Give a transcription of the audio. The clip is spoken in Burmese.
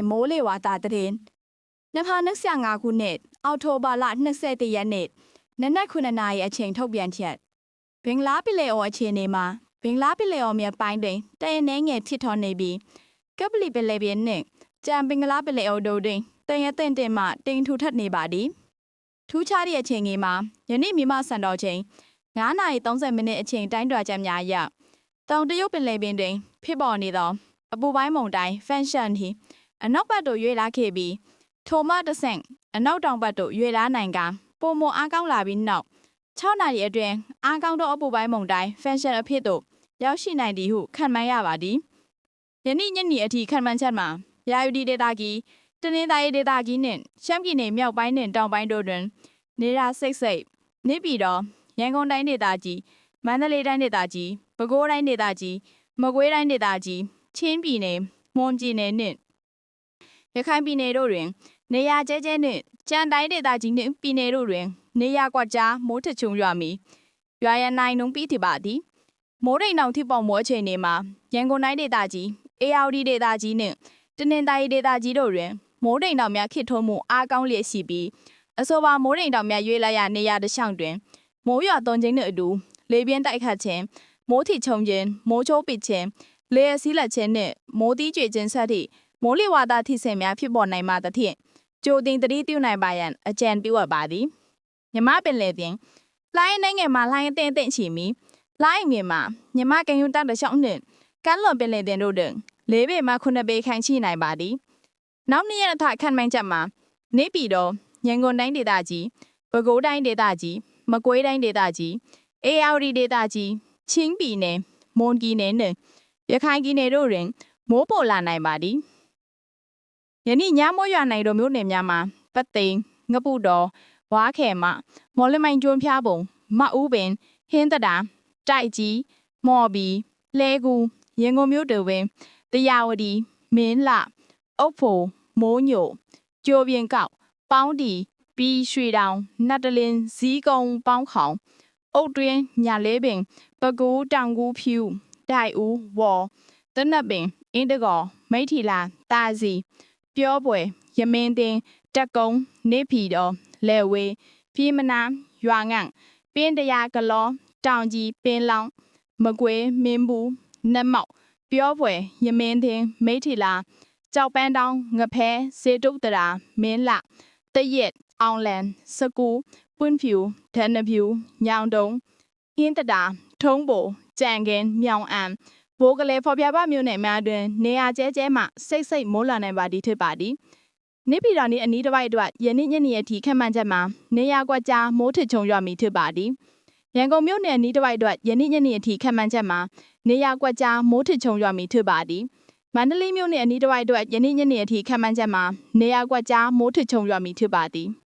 နေ့မိုးလေဝသသတင်း2025ခုနှစ်အောက်တိုဘာလ21ရက်နေ့နနက်9နာရီအချိန်ထုတ်ပြန်ချက်ဘင်္ဂလားပင်လယ်အော်အခြေအနေမှာဘင်္ဂလားပင်လယ်အော်မြေပိုင်းတွင်တရနေငယ်ဖြစ်ထွန်းနေပြီးကပလီပင်လယ်ပြင်နှင့်ကြံဘင်္ဂလားပင်လယ်အော်တို့တွင်တရတဲ့တင်မှတင်ထူထပ်နေပါသည်ထူးခြားသည့်အချိန်ကြီးမှာယနေ့မြန်မာစံတော်ချိန်9:30မိနစ်အချိန်တိုင်းတွာချက်များအရတောင်တရုတ်ပင်လယ်ပြင်တွင်ဖြစ်ပေါ်နေသောအပူပိုင်းမုန်တိုင်းဖန်ရှန်သည် အနောက်ဘက်သို့ရွေ့လာခဲ့ပြီးထိုမှတစ်ဆင့်အနောက်တောင်ဘက်သို့ရွေ့လာနိုင်ကပုံမအားကောင်းလာပြီးနောက်6နာရီအတွင်းအားကောင်းသောအပူပိုင်းမုန်တိုင်းဖန်ရှန်အဖြစ်သို့ရောက်ရှိနိုင်သည်ဟုခန့်မှန်းရပါသည်ယနေ့ညနေအထိခန့်မှန်းချက်မှာရာယူဒီဒေတာကြီးတနင်္သာရီဒေတာကြီးနှင့်ရှမ်းပြည်နယ်မြောက်ပိုင်းနှင့်တောင်ပိုင်းတို့တွင် နေရာစိတ်စိတ်နေပြည်တော်ရန်ကုန်တိုင်းဒေတာကြီးမန္တလေးတိုင်းဒေတာကြီးပဲခူးတိုင်းဒေတာကြီးမကွေးတိုင်းဒေတာကြီးချင်းပြည်နယ်မွန်ပြည်နယ်နှင့် ရခိုင်ပြည်နယ်တို့တွင် နေရာကျဲကျဲနှင့်ကြံတိုင်းဒေသကြီးနှင့်ပြည်နယ်တို့တွင် နေရာကွက်ကြားမိုးထချုံရွာမီရွာရန်နိုင်နှုံပြီးထပါသည်မိုးရိမ်တောင်ထိပေါမိုးအချိန်တွေမှာရန်ကုန်တိုင်းဒေသကြီးအေယာဝတီဒေသကြီးနှင့်တနင်္သာရီဒေသကြီးတို့တွင်မိုးရိမ်တောင်များခေထုံးမှုအားကောင်းလျက်ရှိပြီးအဆိုပါမိုးရိမ်တောင်များရွေးလိုက်ရနေရာတစ်ချောင်းတွင်မိုးရွာသွန်းခြင်းနှင့်အတူလေပြင်းတိုက်ခတ်ခြင်းမိုးထီချုံခြင်းမိုးချိုးပစ်ခြင်းလေယာဉ်စီးလက်ခြင်းနှင့်မိုးတီးကြွေခြင်းဆက်သည့် မိုးလေဝသထိစင်များဖြစ်ပေါ်နိုင်မှသဖြင့်ကြိုတင်သတိပြုနိုင်ပါရန်အကြံပြုအပ်ပါသည်မြမပင်လေပြင်လိုင်းနိုင်ငံမှာလိုင်းအသင့်အသင့်ချီမီလိုင်းငင်မှာမြမကင်ယူတက်တစ်ချောင်းနှင့်ကမ်းလွန်ပင်လေတင်တို့တွင်၄ပေမှ9ပေခန့်ရှိနိုင်ပါသည်နောက်နေ့ရက်အထခန့်မှန်းချက်မှာနေပြည်တော်ရန်ကုန်တိုင်းဒေသကြီးပဲခူးတိုင်းဒေသကြီးမကွေးတိုင်းဒေသကြီးအေရဝတီဒေသကြီးချင်းပြည်နယ်မွန်ပြည်နယ်နှင့်ရခိုင်ပြည်နယ်တို့တွင်မိုးပေါ်လာနိုင်ပါသည်။ ယနေ့ညမိုးရွာနိုင်သောမြို့နယ်များမှာပတ်သိမ်ငပုတော်ဝါခဲမမော်လမိုင်ကျွန်းဖျားပုံမအူးပင်ဟင်းတတာတိုက်ကြီးမော်ဘီလဲကူရင်ကုန်မြို့တွေပင်တရားဝတီမင်းလအုတ်ဖို့မိုးညိုကျိုးပြင်ကောက်ပေါင်းတီပြီးရွှေတောင်နတ်တလင်းဇီးကုံပေါင်းခေါင်အုတ်တွင်းညာလေးပင် ပကူးတောင်ကူးဖြူဒိုက်ဦးဝေါ်တနက်ပင်အင်းတကောမိထီလာတာစီ ပြောပွဲရမင်းတင်တက်ကုံနေဖီတော်လဲဝေးပြေးမနာရွာငန့်ပင်းတရာကလောတောင်ကြီးပင်းလောင်းမကွေးမင်းဘူးနတ်မောက်ပြောပွဲရမင်းတင်မိထီလာကြောက်ပန်းတောင်းငဖဲစေတုတ်တရာမင်းလတရက်အောင်လန်စကူပွန်းဖြူဒန်နဖြူညောင်တုံဟင်းတတာထုံးပိုကြံကင်းမြောင်အံ ဘိုးကလေးဖော်ပြပမြို့နယ်များတွင်နေရာကျဲကျဲမှစိတ်စိတ်မိုးလာနိုင်ပါသည်ဖြစ်ပါသည်။နိပြည်တော်နှင့်အနီးတစ်ဝိုက်အတွက်ယနေ့ညနေအထိခန့်မှန်းချက်မှာနေရာကွက်ကြားမိုးထချုံရွာမည်ဖြစ်ပါသည်။ရန်ကုန်မြို့နယ်အနီးတစ်ဝိုက်အတွက်ယနေ့ညနေအထိခန့်မှန်းချက်မှာနေရာကွက်ကြားမိုးထချုံရွာမည်ဖြစ်ပါသည်။မန္တလေးမြို့နယ်အနီးတစ်ဝိုက်အတွက်ယနေ့ညနေအထိခန့်မှန်းချက်မှာနေရာကွက်ကြားမိုးထချုံရွာမည်ဖြစ်ပါသည်။